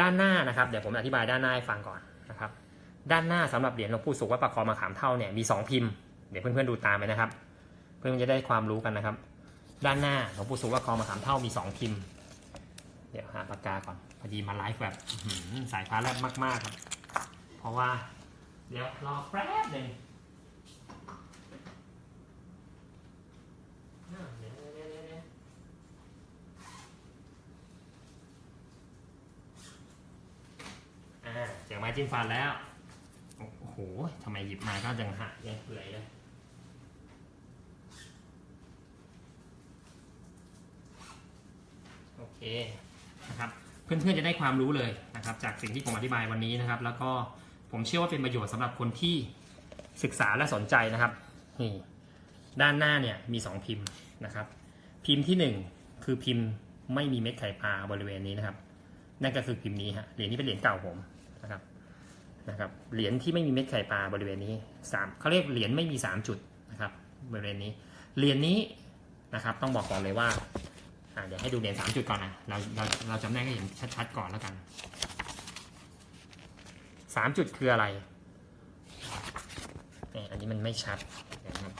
ด้านหน้านะครับเดี๋ยวผมอธิบายด้านหน้าให้ฟังก่อนนะครับ ด้านหน้าสำหรับเหรียญหลวงปู่สุขวัดประคองมะขามเท่าเนี่ยมีสองพิมพ์เดี๋ยวเพื่อนๆดูตามไปนะครับ เพื่อนๆจะได้ความรู้กันนะครับ ด้านหน้าหลวงปู่สุขวัดประคองมะขามเท่ามีสองพิมพ์ เดี๋ยวหาปากกาก่อนพอดีมาไลฟ์แบบสายฟ้าแลบมากๆครับ เพราะว่าเดี๋ยวรอแป๊บหนึ่งอ่าเดี๋ยวเดี๋ยวเดี๋ยวเดี๋ยวอ่าเสียงไม้จิ้มฟันแล้ว โอ้โหทำไมหยิบมาก็ยังหักยังเปื่อยเลยโอเคนะครับเพื่อนๆจะได้ความรู้เลยนะครับ จากสิ่งที่ผมอธิบายวันนี้นะครับ แล้วก็ผมเชื่อว่าเป็นประโยชน์สำหรับคนที่ศึกษาและสนใจนะครับนี่ด้านหน้าเนี่ยมี 2 พิมพ์นะครับ พิมพ์ที่ 1 คือพิมพ์ไม่มีเม็ดไข่ปลาบริเวณนี้นะครับ นั่นก็คือพิมพ์นี้ฮะเหรียญนี้เป็นเหรียญเก่าผมนะครับ นะครับเหรียญที่ไม่มีเม็ดไข่ปลาบริเวณนี้สามเขาเรียกเหรียญไม่มี 3 จุดนะครับบริเวณนี้เหรียญนี้นะครับต้องบอกก่อนเลยว่าเดี๋ยวให้ดูเหรียญสามจุดก่อนนะเราเราเราจำได้ก็เห็นชัดๆก่อนแล้วกันสามจุดคืออะไรอันนี้มันไม่ชัดนะครับ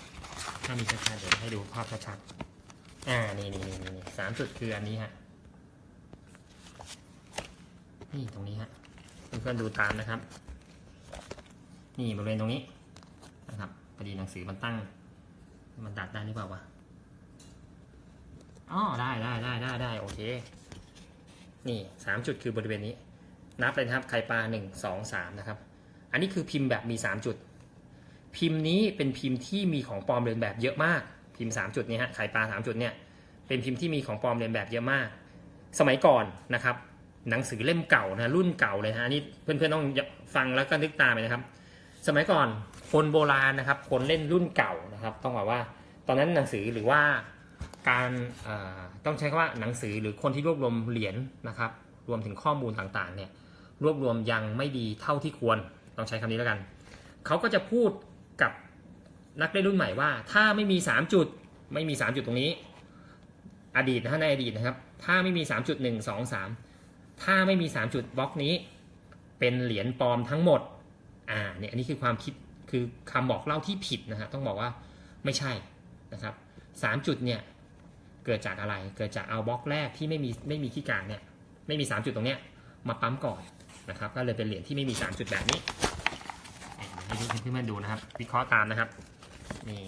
ถ้ามีชัดๆเดี๋ยวให้ดูภาพชัดๆอ่านี่นี่นี่นี่สามจุดคืออันนี้ฮะนี่ตรงนี้ฮะเพื่อนๆดูตามนะครับ นี่บริเวณตรงนี้นะครับพอดีหนังสือมันตั้ง มันดัดได้หรือเปล่าวะอ๋อได้ได้ได้ได้ได้โอเค นี่สามจุดคือบริเวณนี้ นับเลยนะครับไข่ปลาหนึ่งสองสามนะครับ อันนี้คือพิมพ์แบบมีสามจุด พิมพ์นี้เป็นพิมพ์ที่มีของปลอมเลียนแบบเยอะมาก พิมพ์สามจุดนี้ฮะไข่ปลาสามจุดเนี่ยเป็นพิมพ์ที่มีของปลอมเลียนแบบเยอะมาก สมัยก่อนนะครับ หนังสือเล่มเก่านะรุ่นเก่าเลยฮะอันนี่เพื่อนๆต้องฟังแล้วก็นึกตามไปนะครับ สมัยก่อนคนโบราณนะครับ คนเล่นรุ่นเก่านะครับ ต้องบอกว่า ตอนนั้นหนังสือหรือว่าการต้องใช้คำว่าหนังสือหรือคนที่รวบรวมเหรียญนะครับ รวมถึงข้อมูลต่างๆ เนี่ย รวบรวมยังไม่ดีเท่าที่ควร ต้องใช้คำนี้แล้วกันเขาก็จะพูดกับนักเล่นรุ่นใหม่ว่า ถ้าไม่มี 3 จุด ไม่มี 3 จุดตรงนี้ อดีตนะฮะในอดีตนะครับ ถ้าไม่มี 3 จุด 1 2 3 ถ้าไม่มี 3 จุดบล็อกนี้ เป็นเหรียญปลอมทั้งหมด อ่าเนี่ยอันนี้คือความคิดคือคำบอกเล่าที่ผิดนะฮะต้องบอกว่าไม่ใช่นะครับสามจุดเนี่ยเกิดจากอะไรเกิดจากเอาบล็อกแรกที่ไม่มีไม่มีที่กลางเนี่ยไม่มี 3 จุดตรงเนี้ยมาปั๊มก่อนนะครับก็เลยเป็นเหรียญที่ไม่มี 3 จุดแบบนี้ให้เพื่อนๆดูนะครับ วิเคราะห์ตามนะครับนี่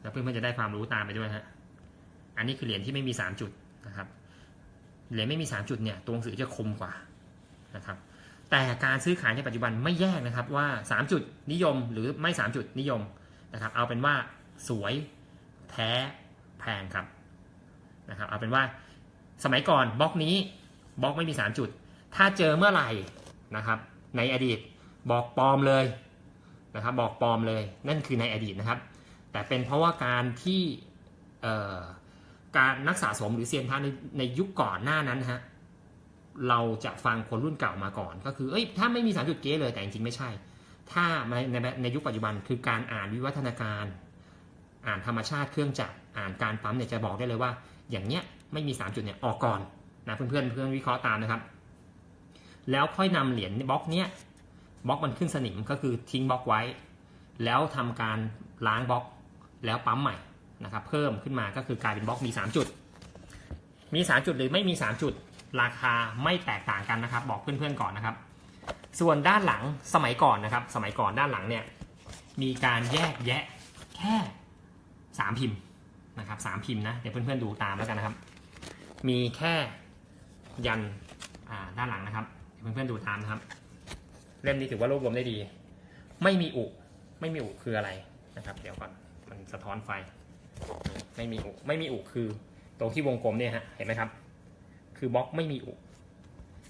แล้วเพื่อนๆจะได้ความรู้ตามไปด้วยฮะอันนี้คือเหรียญที่ไม่มี 3 จุดนะครับเหรียญไม่มี 3 จุดเนี่ยตัวหนังสือจะคมกว่านะครับ แต่การซื้อขายในปัจจุบันไม่แยกนะครับว่า 3 จุดนิยมหรือไม่ 3 จุดนิยมนะครับ เอาเป็นว่าสวยแท้แพงครับนะครับ เอาเป็นว่าสมัยก่อนบล็อกนี้บล็อกไม่มี 3 จุด ถ้าเจอเมื่อไหร่นะครับ ในอดีตบอกปลอมเลยนะครับ บอกปลอมเลยนั่นคือในอดีตนะครับ แต่เป็นเพราะว่าการที่เอ่อการนักสะสมหรือเซียนพระในในยุคก่อนหน้านั้นนะฮะ เราจะฟังคนรุ่นเก่ามาก่อน ก็คือเอ้ยถ้าไม่มีสามจุดเก๊เลยแต่จริงๆไม่ใช่ ถ้าในในยุคปัจจุบันคือการอ่านวิวัฒนาการ อ่านธรรมชาติเครื่องจักรอ่านการปั๊มเนี่ยจะบอกได้เลยว่า อย่างเนี้ยไม่มี 3 จุดเนี่ยออกก่อนนะเพื่อนเพื่อนๆเพื่อนวิเคราะห์ตามนะครับ แล้วค่อยนำเหรียญบล็อกเนี้ยบล็อกมันขึ้นสนิมก็คือทิ้งบล็อกไว้ แล้วทำการล้างบล็อกแล้วปั๊มใหม่นะครับเพิ่มขึ้นมาก็คือกลายเป็นบล็อกมี 3 จุด มี 3 จุดหรือไม่มี 3 จุด ราคาไม่แตกต่างกันนะครับ บอกเพื่อนๆก่อนนะครับ ส่วนด้านหลังสมัยก่อนนะครับ สมัยก่อนด้านหลังเนี่ยมีการแยกแยะแค่สามพิมพ์นะครับสามพิมพ์นะเดี๋ยวเพื่อนๆดูตามแล้วกันนะครับ มีแค่ยันด้านหลังนะครับเดี๋ยวเพื่อนๆดูตามนะครับ เล่มนี้ถือว่ารวบรวมได้ดี ไม่มีอุไม่มีอุคืออะไรนะครับ เดี๋ยวก่อนมันสะท้อนไฟ ไม่มีอุไม่มีอุคือตรงที่วงกลมเนี่ยฮะเห็นไหมครับ คือบล็อกไม่มีอุ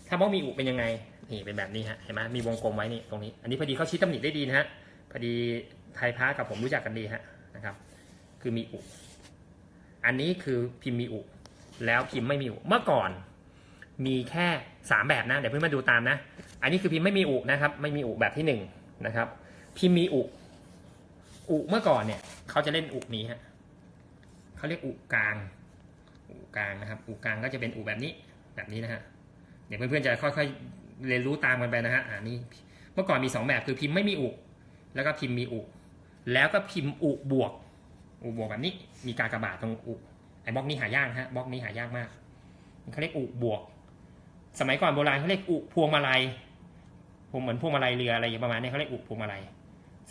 ถ้าบล็อกมีอุเป็นยังไง นี่เป็นแบบนี้ฮะ เห็นไหมมีวงกลมไว้นี่ตรงนี้ อันนี้พอดีเขาชี้ตำหนิได้ดีนะฮะ พอดีไทยพากับผมรู้จักกันดีฮะนะครับ คือมีอุ อันนี้คือพิมพ์มีอุ แล้วพิมพ์ไม่มีอุ เมื่อก่อนมีแค่สามแบบนะ เดี๋ยวเพื่อนมาดูตามนะ อันนี้คือพิมพ์ไม่มีอุนะครับ ไม่มีอุแบบที่หนึ่งนะครับ พิมพ์มีอุ อุเมื่อก่อนเนี่ยเขาจะเล่นอุนี้ฮะเขาเรียกอุกลาง อุกลางนะครับอุกลางก็จะเป็นอุแบบนี้แบบนี้นะฮะเดี๋ยวเพื่อนๆจะค่อยๆเรียนรู้ตามกันไปนะฮะอ่านี่เมื่อก่อนมีสองแบบคือพิมพ์ไม่มีอุแล้วก็พิมพ์มีอุแล้วก็พิมพ์อุบวกอุบวกแบบนี้มีการกระบาดตรงอุไอ้บล็อกนี้หายากฮะบล็อกนี้หายากมากเขาเรียกอุบวก สมัยก่อนโบราณเขาเรียกอุพวงมาลัยพวงเหมือนพวงมาลัยเรืออะไรอย่างประมาณนี้เขาเรียกอุพวงมาลัย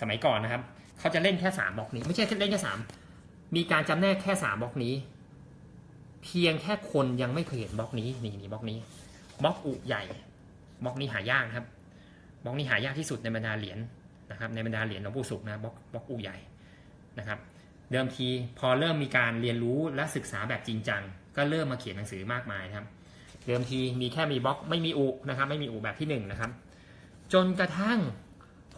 สมัยก่อนนะครับเขาจะเล่นแค่สามบล็อกนี้ ไม่ใช่เล่นแค่สามมีการจำแนกแค่สามบล็อกนี้ เพียงแค่คนยังไม่เคยเห็นบล็อกนี้นี่นี่บล็อกนี้บล็อกอุใหญ่บล็อกนี้หายากครับบล็อกนี้หายากที่สุดในบรรดาเหรียญนะครับ ในบรรดาเหรียญหลวงปู่ศุกร์นะบล็อกบล็อกอุใหญ่นะครับ เดิมทีพอเริ่มมีการเรียนรู้และศึกษาแบบจริงจังก็เริ่มมาเขียนหนังสือมากมายนะครับ เดิมทีมีแค่มีบล็อกไม่มีอุนะครับ ไม่มีอุแบบที่หนึ่งนะครับ จนกระทั่ง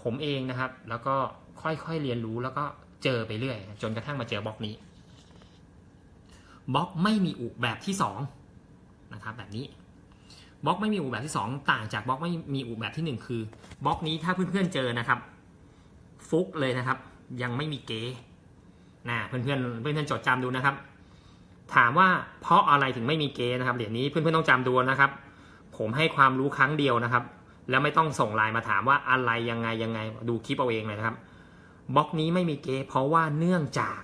ผมเองนะครับ แล้วก็ค่อยๆเรียนรู้แล้วก็เจอไปเรื่อย จนกระทั่งมาเจอบล็อกนี้ บล็อกไม่มีอุแบบที่สองนะครับแบบนี้บล็อกไม่มีอุแบบที่สองต่างจากบล็อกไม่มีอุแบบที่หนึ่งคือบล็อกนี้ถ้าเพื่อนๆเจอนะครับ ฟุกเลยนะครับ ยังไม่มีเก๋นะเพื่อนๆเพื่อนๆจดจำดูนะครับ ถามว่าเพราะอะไรถึงไม่มีเก๋นะครับเหรียญนี้เพื่อนๆต้องจำดูนะครับ ผมให้ความรู้ครั้งเดียวนะครับ แล้วไม่ต้องส่งไลน์มาถามว่าอะไรยังไงยังไงดูคลิปเอาเองเลยนะครับบล็อกนี้ไม่มีเกเพราะว่าเนื่องจาก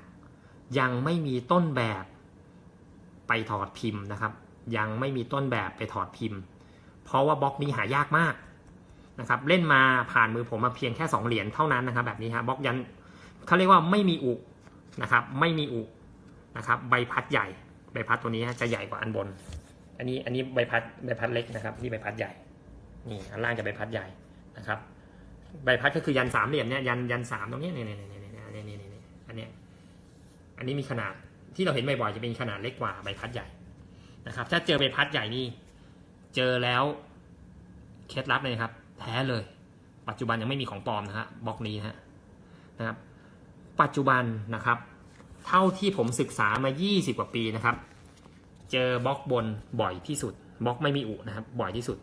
ยังไม่มีต้นแบบ ไปถอดพิมพ์นะครับ ยังไม่มีต้นแบบไปถอดพิมพ์ เพราะว่าบล็อกนี้หายากมากนะครับเล่นมาผ่านมือผมมาเพียงแค่ 2 เหรียญเท่านั้นนะครับ แบบนี้ฮะบล็อกยันเขาเรียกว่าไม่มีอุนะครับไม่มีอุนะครับใบพัดใหญ่ใบพัดตัวนี้จะใหญ่กว่าอันบน อันนี้อันนี้ใบพัดใบพัดเล็กนะครับนี่ใบพัดใหญ่นี่อันล่างจะใบพัดใหญ่นะครับ ใบพัดก็คือยันสามเหลี่ยมเนี่ยยันยันสามตรงนี้เนี่ยเนี่ยเนี่ยเนี่ยเนี่ยเนี่ยเนี่ยอันนี้อันนี้มีขนาด ที่เราเห็นบ่อยๆจะเป็นขนาดเล็กกว่าใบพัดใหญ่นะครับ ถ้าเจอใบพัดใหญ่นี่เจอแล้วเคล็ดลับเลยครับ แท้เลย ปัจจุบันยังไม่มีของปลอมนะฮะบล็อกนี้นะฮะนะครับ ปัจจุบันนะครับ เท่าที่ผมศึกษามา 20 กว่าปีนะครับ เจอบล็อกบนบ่อยที่สุดบล็อกไม่มีอุนะครับ บ่อยที่สุด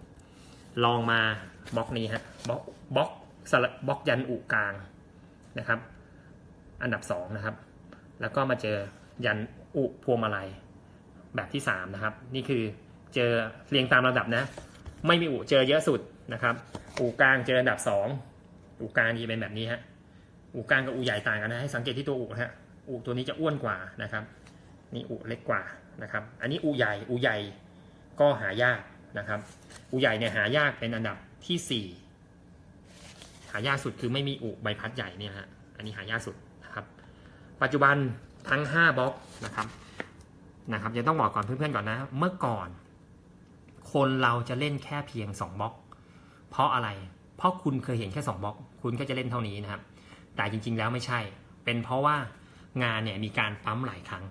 ลองมาบล็อกนี้ฮะบล็อกบล็อกสลับบล็อกยันอุกลางนะครับ อันดับสองนะครับ แล้วก็มาเจอ ยันอุพวงมาลัยแบบที่สามนะครับ นี่คือเจอเรียงตามระดับนะ ไม่มีอุเจอเยอะสุดนะครับ อุกลางเจออันดับสองอุกลางจะเป็นแบบนี้ฮะอุกลางกับอุใหญ่ต่างกันนะให้สังเกตที่ตัวอุฮะอุตัวนี้จะอ้วนกว่านะครับนี่อุเล็กกว่านะครับ อันนี้อุใหญ่อุใหญ่ก็หายากนะครับ อุใหญ่เนี่ยหายากเป็นอันดับที่สี่หายากสุดคือไม่มีอุใบพัดใหญ่เนี่ยฮะอันนี้หายากสุดนะครับ ปัจจุบัน ทั้ง5บล็อกนะครับนะครับจะต้องบอกก่อนเพื่อนๆก่อนนะ เมื่อก่อน คนเราจะเล่นแค่เพียง2บล็อก เพราะอะไร เพราะคุณเคยเห็นแค่2บล็อก คุณก็จะเล่นเท่านี้นะครับ แต่จริงๆแล้วไม่ใช่ เป็นเพราะว่างานเนี่ยมีการปั๊มหลายครั้ง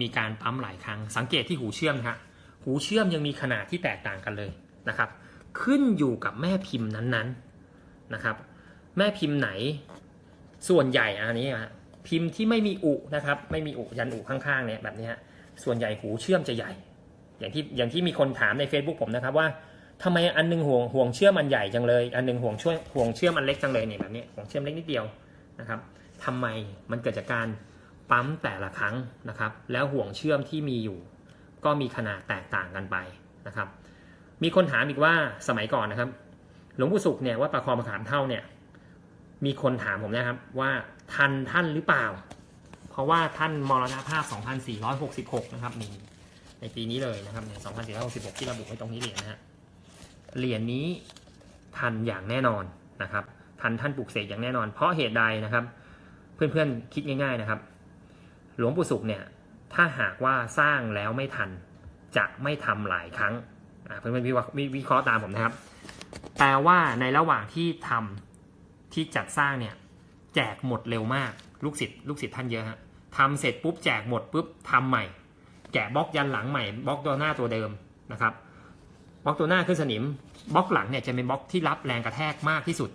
มีการปั๊มหลายครั้ง สังเกตที่หูเชื่อมครับหูเชื่อมยังมีขนาดที่แตกต่างกันเลยนะครับ ขึ้นอยู่กับแม่พิมพ์นั้นๆนะครับ แม่พิมพ์ไหน ส่วนใหญ่อันนี้ฮะ พิมพ์ที่ไม่มีอุนะครับ ไม่มีอุยันอุข้างๆเนี่ยแบบนี้ฮะส่วนใหญ่หูเชื่อมจะใหญ่ อย่างที่อย่างที่มีคนถามใน Facebook ผมนะครับว่าทำไมอันหนึงห่วงห่วงเชื่อมอันใหญ่จังเลย อันหนึงห่วงช่วยห่วงเชื่อมอันเล็กจังเลยเนี่ยแบบนี้ห่วงเชื่อมเล็กนิดเดียวนะครับทำไมมันเกิดจากการปั๊มแต่ละครั้งนะครับ แล้วห่วงเชื่อมที่มีอยู่ ก็มีขนาดแตกต่างกันไปนะครับ มีคนถามอีกว่าสมัยก่อนนะครับ หลวงปู่ศุกร์เนี่ยว่าประคองมะขามเท่าเนี่ยมีคนถามผมนะครับว่า ทันท่านหรือเปล่า เพราะว่าท่านมรณภาพ 2466 นะครับนี่ในปีนี้เลยนะครับเนี่ย2466 ที่ระบุไว้ตรงนี้เหรียญนะฮะเหรียญนี้ทันอย่างแน่นอนนะครับทันท่านปลุกเสกอย่างแน่นอน เพราะเหตุใดนะครับ เพื่อนๆคิดง่าย ๆนะครับ หลวงปู่ศุกร์เนี่ยถ้าหากว่าสร้างแล้วไม่ทันจะไม่ทำหลายครั้งเพื่อนๆวิเคราะห์วิวิเคราะห์ตามผมนะครับแปลว่าในระหว่างที่ทำที่จัดสร้างเนี่ย แจกหมดเร็วมาก ลูกศิษย์ลูกศิษย์ท่านเยอะฮะทำเสร็จปุ๊บแจกหมดปุ๊บทำใหม่ แกะบล็อกยันหลังใหม่บล็อกตัวหน้าตัวเดิมนะครับบล็อกตัวหน้าขึ้นสนิมบล็อกหลังเนี่ยจะเป็นบล็อกที่รับแรงกระแทกมากที่สุด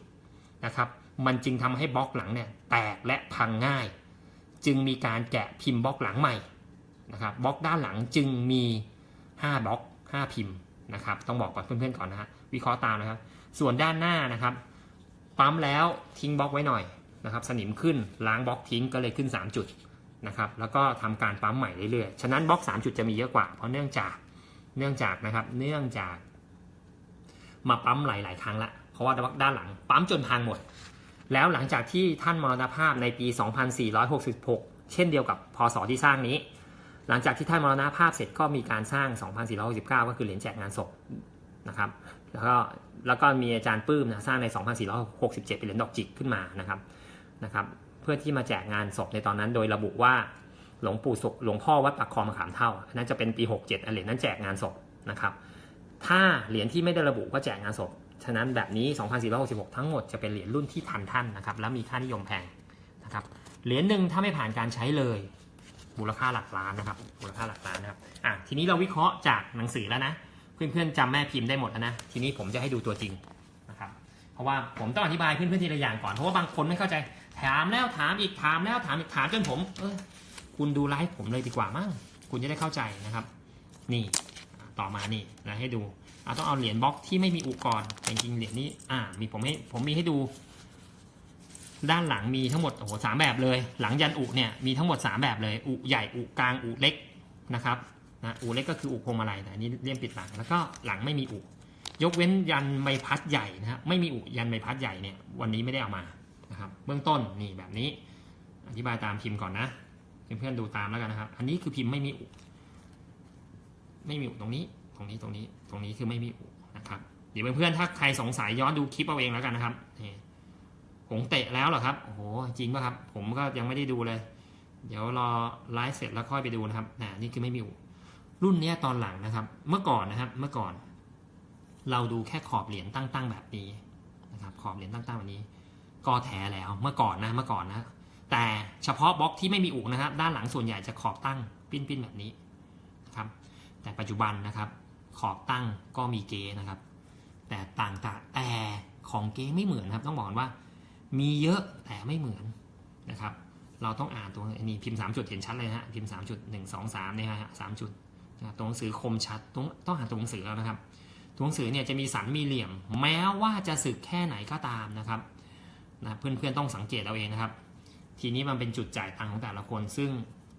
นะครับมันจึงทำให้บล็อกหลังเนี่ยแตกและพังง่าย จึงมีการแกะพิมพ์บล็อกหลังใหม่นะครับบล็อกด้านหลังจึงมี 5บล็อก 5 พิมพ์นะครับต้องบอกก่อนเพื่อนๆก่อนนะฮะวิเคราะห์ตามนะครับ ส่วนด้านหน้านะครับปั๊มแล้วทิ้งบล็อกไว้หน่อย นะครับสนิมขึ้นล้างบล็อกทิ้งก็เลยขึ้น 3 จุดนะครับแล้วก็ทำการปั๊มใหม่เรื่อยๆ ฉะนั้นบล็อก 3 จุดจะมีเยอะกว่า เพราะเนื่องจากเนื่องจากนะครับเนื่องจาก มาปั๊มหลาย ๆ ครั้งละเพราะว่าด้านหลังปั๊มจนพังหมด แล้วหลังจากที่ท่านมรณภาพในปี 2466 เช่นเดียวกับพศที่สร้างนี้ หลังจากที่ท่านมรณภาพเสร็จก็มีการสร้าง 2469 ก็คือเหรียญแจกงานศพนะครับแล้วก็แล้วก็มีอาจารย์ปื้มนะสร้างใน 2467 เป็นเหรียญดอกจิกขึ้นมานะครับ นะครับเพื่อที่มาแจกงานศพในตอนนั้น โดยระบุว่าหลวงปู่สุขหลวงพ่อวัดปากคลองมะขามเท่านนั้นจะเป็นปี 67อันเหรียญนั้นแจกงานศพนะครับถ้าเหรียญที่ไม่ได้ระบุก็แจกงานศพฉะนั้นแบบนี้ 2466 ทั้งหมดจะเป็นเหรียญรุ่นที่ทันท่านนะครับแล้วมีค่านิยมแพงนะครับเหรียญหนึ่งถ้าไม่ผ่านการใช้เลยมูลค่าหลักล้านนะครับมูลค่าหลักล้านนะครับอะทีนี้เราวิเคราะห์จากหนังสือแล้วนะเพื่อนๆจำแม่พิมพ์ได้หมดแล้วนะทีนี้ผมจะให้ดูตัวจริงนะครับเพราะว่าผมต้องอธิบายเพื่อนๆทีละอย่างก่อนเพราะว่าบางคนไม่เข้าใจ ถามแล้วถามอีกถามแล้วถามอีกถามจนผม เออคุณดูไลฟ์ผมเลยดีกว่ามั้งคุณจะได้เข้าใจนะครับ นี่ต่อมานี่นะให้ดูอะต้องเอาเหรียญบล็อกที่ไม่มีอุก่อนจริงๆเหรียญนี้อ่ามีผมให้ผมมีให้ดู ด้านหลังมีทั้งหมดโอ้โหสามแบบเลย หลังยันอุเนี่ยมีทั้งหมด 3 แบบเลย อุใหญ่อุกลางอุเล็กนะครับนะอุเล็กก็คืออุพวงมาลัยแต่อันนี้เลี่ยมปิดหลังแล้วก็หลังไม่มีอุยกเว้นยันใบพัดใหญ่นะครับไม่มีอุยันใบพัดใหญ่เนี่ยวันนี้ไม่ได้เอามา นะครับ เบื้องต้นนี่แบบนี้ อธิบายตามพิมพ์ก่อนนะ เพื่อนๆดูตามแล้วกันนะครับ อันนี้คือพิมพ์ไม่มีอุ ไม่มีอุตรงนี้ ตรงนี้ ตรงนี้ ตรงนี้คือไม่มีอุนะครับ เดี๋ยวเพื่อนๆถ้าใครสงสัยย้อนดูคลิปเอาเองแล้วกันนะครับนี่หงเตะแล้วเหรอครับ โอ้โห จริงป่ะครับ ผมก็ยังไม่ได้ดูเลย เดี๋ยวรอไลฟ์เสร็จแล้วค่อยไปดูนะครับน่นี่คือไม่มีอูรุ่นนี้ตอนหลังนะครับ เมื่อก่อนนะครับ เมื่อก่อน เราดูแค่ขอบเหรียญตั้งๆแบบนี้นะครับ ขอบเหรียญตั้งๆแบบนี้ ก็แท้แล้วเมื่อก่อนนะเมื่อก่อนนะ แต่เฉพาะบล็อกที่ไม่มีอุกนะครับ ด้านหลังส่วนใหญ่จะขอบตั้งปิ้นๆแบบนี้นะครับแต่ปัจจุบันนะครับขอบตั้งก็มีเกนะครับ แต่ต่างๆแต่ของเกไม่เหมือนครับ ต้องบอกว่ามีเยอะแต่ไม่เหมือนนะครับ เราต้องอ่านตัวนี้พิมพ์ 3 จุดเห็นชัดเลยฮะพิมพ์ 3 จุด 1 2 3เนี่ยฮะสามจุดตัวหนังสือคมชัดต้องต้องอ่านตัวหนังสือแล้วนะครับตัวหนังสือเนี่ยจะมีสันมีเหลี่ยม แม้ว่าจะสึกแค่ไหนก็ตามนะครับ นะเพื่อนๆต้องสังเกตเอาเองนะครับ ทีนี้มันเป็นจุดจ่ายตังค์ของแต่ละคน ซึ่ง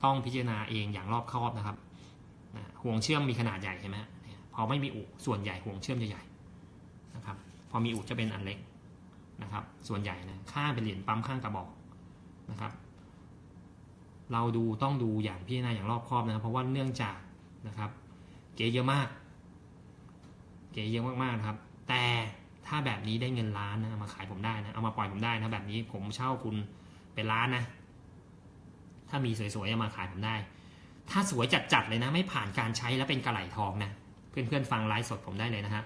ต้องพิจารณาเองอย่างรอบคอบนะครับนะห่วงเชื่อมมีขนาดใหญ่ใช่ไหมพอไม่มีอุส่วนใหญ่ห่วงเชื่อมจะใหญ่นะครับพอมีอุจะเป็นอันเล็กนะครับ ส่วนใหญ่นะค่าเป็นเหรียญปั๊มข้างกระบอกนะครับ เราดูต้องดูอย่างพิจารณาอย่างรอบคอบนะครับ เพราะว่าเนื่องจากนะครับ เก๋เยอะมาก เก๋เยอะมากๆนะครับ แต่ ถ้าแบบนี้ได้เงินล้านนะเอามาขายผมได้นะเอามาปล่อยผมได้นะแบบนี้ผมเช่าคุณเป็นล้านนะ ถ้ามีสวยๆเอามาขายผมได้ ถ้าสวยจัดๆเลยนะ ไม่ผ่านการใช้แล้วเป็นกระไหลทองนะเพื่อนๆฟังไลฟ์สดผมได้เลยนะฮะ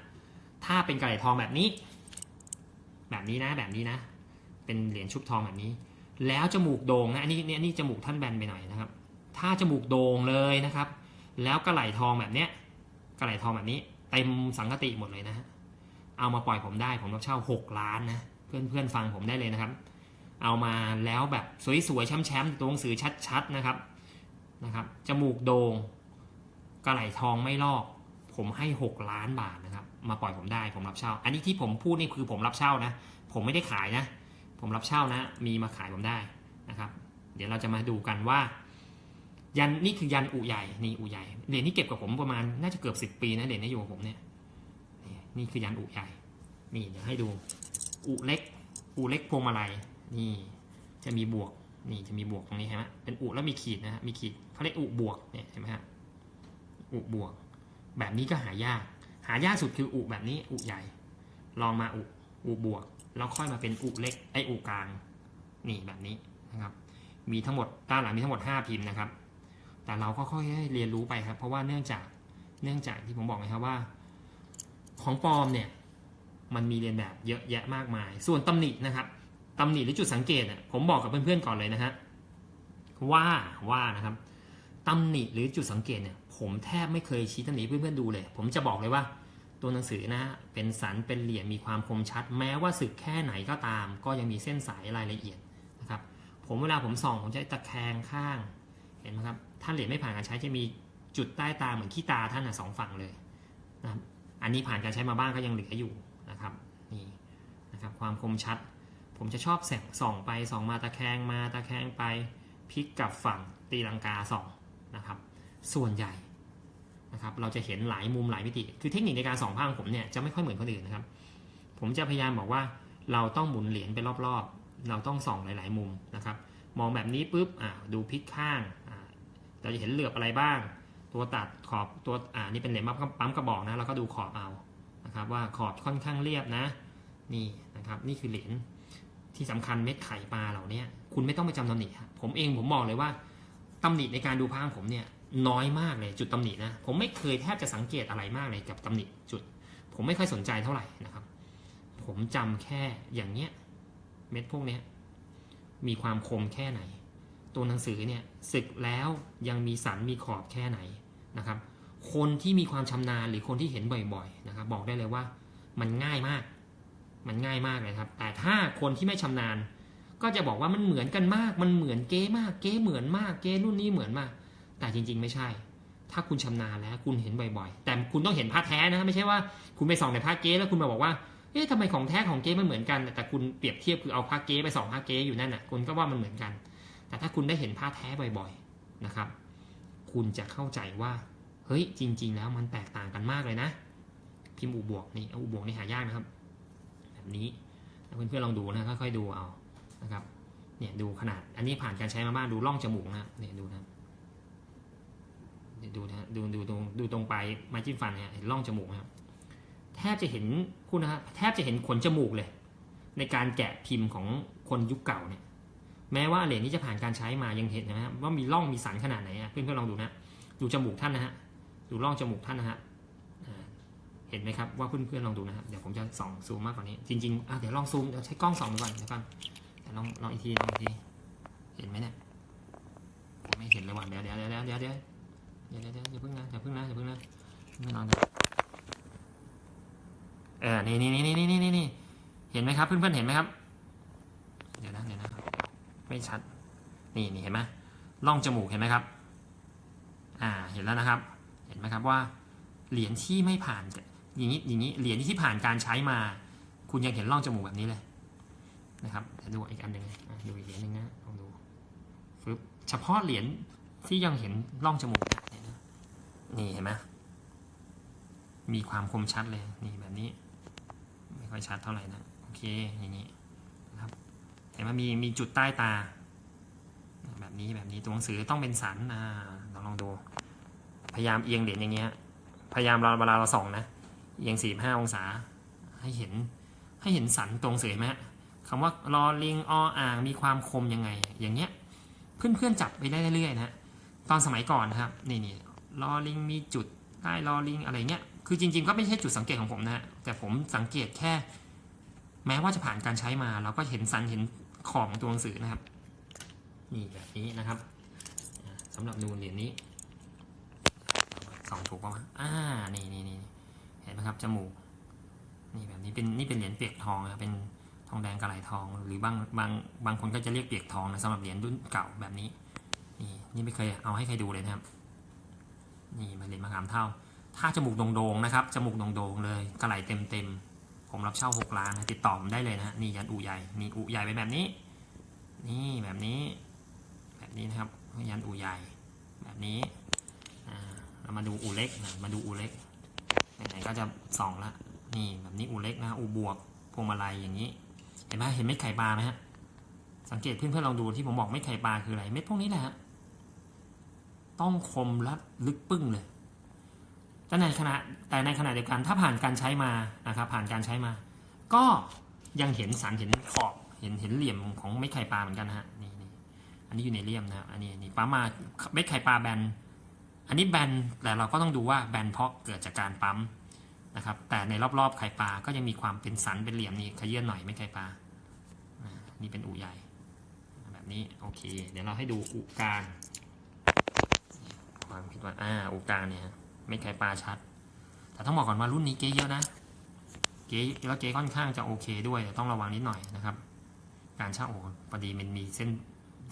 ถ้าเป็นกระไหลทองแบบนี้ แบบนี้นะแบบนี้นะ เป็นเหรียญชุบทองแบบนี้ แล้วจมูกโด่งนะอันนี้เนี่ยนี่จมูกท่านแบนไปหน่อยนะครับ ถ้าจมูกโด่งเลยนะครับ แล้วกระไหลทองแบบเนี้ยกระไหลทองแบบนี้เต็มสังกติหมดเลยนะฮะ เอามาปล่อยผมได้ ผมรับเช่า 6 ล้านนะเพื่อนเพื่อนๆฟังผมได้เลยนะครับ เอามาแล้วแบบสวยๆแชมป์ๆตัวหนังสือชัดๆนะครับนะครับ จมูกโด่งกระไหลทองไม่ลอก ผมให้ 6 ล้านบาทนะครับ มาปล่อยผมได้ผมรับเช่า อันนี้ที่ผมพูดนี่คือผมรับเช่านะ ผมไม่ได้ขายนะ ผมรับเช่านะ มีมาขายผมได้นะครับ เดี๋ยวเราจะมาดูกันว่า ยันนี่คือยันอุใหญ่นี่อุใหญ่เหรียญนี้เก็บกับผมประมาณน่าจะเกือบสิบปีนะเหรียญนี้อยู่กับผมเนี่ย นี่คือยันอุใหญ่ นี่เดี๋ยวให้ดู อุเล็ก อุเล็กพวงมาลัย นี่ จะมีบวก นี่จะมีบวกตรงนี้ใช่ไหมเป็นอุแล้วมีขีดนะฮะ มีขีดเขาเรียกอุบวก เนี่ยเห็นไหมฮะ อุบวก แบบนี้ก็หายาก หายากสุดคืออุแบบนี้ อุใหญ่ ลองมาอุ อุบวก แล้วค่อยมาเป็นอุเล็ก ไออุกลาง นี่แบบนี้นะครับ มีทั้งหมดด้านหลังมีทั้งหมด 5 พิมพ์นะครับ แต่เราก็ค่อยๆเรียนรู้ไปครับ เพราะว่าเนื่องจาก เนื่องจากที่ผมบอกนะครับว่า ของปลอมเนี่ยมันมีเรียนแบบเยอะแยะมากมาย ส่วนตำหนินะครับตำหนิหรือจุดสังเกตเนี่ยผมบอกกับเพื่อนๆก่อนเลยนะฮะว่าว่านะครับตำหนิหรือจุดสังเกตเนี่ยผมแทบไม่เคยชี้ตำหนิเพื่อนๆดูเลย ผมจะบอกเลยว่า ตัวหนังสือนะเป็นสันเป็นเหลี่ยมมีความคมชัด แม้ว่าสึกแค่ไหนก็ตาม ก็ยังมีเส้นสายรายละเอียดนะครับผมเวลาผมส่องผมจะตะแคงข้างเห็นไหมครับถ้าเหรียญไม่ผ่านการใช้จะมีจุดใต้ตาเหมือนขี้ตาท่านนะสองฝั่งเลยนะครับ อันนี้ผ่านการใช้มาบ้างก็ยังเหลืออยู่นะครับนี่นะครับความคมชัด ผมจะชอบแสงส่องไปส่องมาตะแคงมาตะแคงไปพลิกกลับฝั่งตีลังกาส่องนะครับ ส่วนใหญ่นะครับเราจะเห็นหลายมุมหลายมิติ คือเทคนิคในการส่องภาพของผมเนี่ยจะไม่ค่อยเหมือนคนอื่นนะครับ ผมจะพยายามบอกว่าเราต้องหมุนเหรียญไปรอบๆ เราต้องส่องหลาย ๆ มุมนะครับ มองแบบนี้ปุ๊บอ่าดูพลิกข้างเราจะเห็นเหลือบอะไรบ้าง ตัวตัดขอบตัวอ่านี่เป็นเหรียญปั๊มกระบอกนะแล้วก็ดูขอบเอานะครับว่าขอบค่อนข้างเรียบนะ นี่นะครับนี่คือเหรียญที่สำคัญเม็ดไข่ปลาเหล่านี้คุณไม่ต้องไปจำตำหนิครับผมเองผมบอกเลยว่าตำหนิในการดูภาพของผมเนี่ยน้อยมากเลยจุดตำหนินะผมไม่เคยแทบจะสังเกตอะไรมากเลยกับตำหนิจุด ผมไม่ค่อยสนใจเท่าไหร่นะครับ ผมจำแค่อย่างเนี้ยเม็ดพวกเนี้ยมีความคมแค่ไหน ตัวหนังสือเนี่ยศึกแล้วยังมีสันมีขอบแค่ไหน นะครับ คนที่มีความชำนาญหรือคนที่เห็นบ่อยๆนะครับ บอกได้เลยว่ามันง่ายมาก มันง่ายมากเลยครับ แต่ถ้าคนที่ไม่ชำนาญ ก็จะบอกว่ามันเหมือนกันมาก มันเหมือนเก๊มาก เก๊เหมือนมาก เก๊รุ่นนี้เหมือนมาก แต่จริง ๆ ไม่ใช่ ถ้าคุณชำนาญแล้วคุณเห็นบ่อยๆ แต่คุณต้องเห็นผ้าแท้นะ ไม่ใช่ว่าคุณไปส่องในผ้าเก๊แล้วคุณมาบอกว่าเอ๊ะทำไมของแท้ของเก๊ไมันเหมือนกัน แต่คุณเปรียบเทียบคือเอาผ้าเก๊ไปส่องผ้าเก๊อยู่นั่นน่ะคุณก็ว่ามันเหมือนกัน แต่ถ้าคุณได้เห็นผ้าแท้บ่อย ๆ นะครับ คุณจะเข้าใจว่าเฮ้ยจริง ๆ แล้วมันแตกต่างกันมากเลยนะ พิมพ์อุบวกนี่เอาอุบวกนี่หายากนะครับ แบบนี้เพื่อนๆลองดูนะค่อยๆดูเอานะครับเนี่ยดูขนาดอันนี้ผ่านการใช้มาบ้างดูร่องจมูกนะเนี่ยดูนะดูนะดูดูตรงดูตรงไปลายไม้จิ้มฟันเนี่ยเห็นร่องจมูกนะครับแทบจะเห็นคุณนะครับแทบจะเห็นขนจมูกเลย ในการแกะพิมพ์ของคนยุคเก่าเนี่ย แม้ว่าเหรียญนี้จะผ่านการใช้มายังเห็นนะครับว่ามีร่องมีสันขนาดไหนเพื่อนเพื่อนลองดูนะดูจมูกท่านนะฮะดูร่องจมูกท่านนะฮะเห็นไหมครับว่าเพื่อนเพื่อนลองดูนะครับเดี๋ยวผมจะส่องซูมมากกว่านี้จริงๆเดี๋ยวลองซูมเดี๋ยวใช้กล้องส่องดูก่อนเดี๋ยวก่อนลองลองอีกทีลองอีกทีเห็นไหมเนี่ยไม่เห็นเลยว่ะเดี๋ยวเดี๋ยวเดี๋ยวเดี๋ยวเดี๋ยวเดี๋ยวเดี๋ยวอย่าเพิ่งนะอย่าเพิ่งนะอย่าเพิ่งนะไม่นอนนะเออนี่นี่นี่นี่นี่นี่เห็นไหมครับเพื่อนเพื่อนเห็นไหมครับเดี๋ยวนะเดี๋ยวนะครับ ไม่ชัด นี่นี่เห็นไหมร่องจมูกเห็นไหมครับ อ่า เห็นแล้วนะครับ เห็นไหมครับว่าเหรียญที่ไม่ผ่านอย่างนี้อย่างนี้เหรียญที่ผ่านการใช้มา คุณยังเห็นร่องจมูกแบบนี้เลยนะครับดูอีกอันหนึ่งดูอีกเหรียญหนึ่งนะลองดูฟึบเฉพาะเหรียญที่ยังเห็นร่องจมูกนี่เห็นไหมมีความคมชัดเลยนี่แบบนี้ ไม่ค่อยชัดเท่าไหร่นะโอเคอย่างนี้ ห็นไหมมีมีจุดใต้ตา แบบนี้แบบนี้ตัวหนังสือต้องเป็นสันอ่าเราลองดู พยายามเอียงเหรียญอย่างเงี้ยพยายามเราเวลาเราส่องนะเอียงสี่ห้าองศา ให้เห็นให้เห็นสันตรงเสือไหมฮะคำว่ารอลิงออ่างมีความคมยังไง อย่างเงี้ยเพื่อนๆจับไปได้เรื่อยๆนะฮะตอนสมัยก่อนนะครับนี่นี่รอลิงมีจุดใต้รอลิงอะไรเงี้ยคือจริงๆก็ไม่ใช่จุดสังเกตของผมนะฮะแต่ผมสังเกตแค่ แม้ว่าจะผ่านการใช้มา เราก็เห็นสันเห็น ขอบของตัวหนังสือนะครับ นี่แบบนี้นะครับอ่าสำหรับนูนเหรียญนี้สองถูกป่ะอ่านี่นี่นี่เห็นไหมครับจมูกนี่แบบนี้เป็นนี่เป็นเหรียญเปียกทองนะครับเป็นทองแดงกระไหลทอง หรือบางบางบางคนก็จะเรียกเปียกทองนะสำหรับเหรียญรุ่นเก่าแบบนี้ นี่นี่ไม่เคยเอาให้ใครดูเลยนะครับ นี่มาเหรียญมะขามเท่า ถ้าจมูกโด่งๆนะครับจมูกโด่งๆเลยกระไหลเต็มๆ ผมรับเช่าหกล้านนะติดต่อผมได้เลยนะฮะนี่ยันอูใหญ่นี่อูใหญ่เป็นแบบนี้ นี่แบบนี้ แบบนี้นะครับยันอูใหญ่ แบบนี้เรามาดูอูเล็กนะมาดูอูเล็กไหนๆก็จะสองละนี่แบบนี้อูเล็กนะอูบวกพวงมาลัยอย่างนี้ เห็นไหมเห็นเม็ดไข่ปลาไหมฮะสังเกตเพื่อนๆลองดูที่ผมบอกเม็ดไข่ปลาคืออะไรเม็ดพวกนี้แหละฮะต้องคมและลึกปึ้งเลย แต่ในขณะแต่ในขณะเดียวกันถ้าผ่านการใช้มานะครับผ่านการใช้มา ก็ยังเห็นสารเห็นขอบเห็นเห็นเหลี่ยมของเม็ดไข่ปลาเหมือนกันฮะนี่นี่อันนี้อยู่ในเหลี่ยมนะครับอันนี้นี่ปั๊มมาเม็ดไข่ปลาแบนอันนี้แบนแต่เราก็ต้องดูว่าแบนเพราะเกิดจากการปั๊มนะครับแต่ในรอบๆไข่ปลาก็ยังมีความเป็นสันเป็นเหลี่ยมนี่ขยื่นหน่อยไม่ไข่ปลานี่เป็นอูใหญ่แบบนี้โอเค เดี๋ยวเราให้ดูอูกลางความผิดว่าอ่าอูกลางเนี่ย ไม่ไข่ปลาชัด แต่ต้องบอกก่อนว่ารุ่นนี้เก๊เยอะนะ เก๊แล้วเก๊ค่อนข้างจะโอเคด้วยแต่ต้องระวังนิดหน่อยนะครับ การช่าโอ้พอดีมันมีเส้น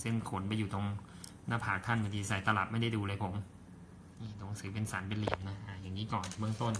เส้นขนไปอยู่ตรงหน้าผากท่านพอดีใส่ตลับไม่ได้ดูเลยผมนี่ตัวหนังสือเป็นสารเป็นเหลี่ยมนะอะอย่างนี้ก่อนเบื้องต้น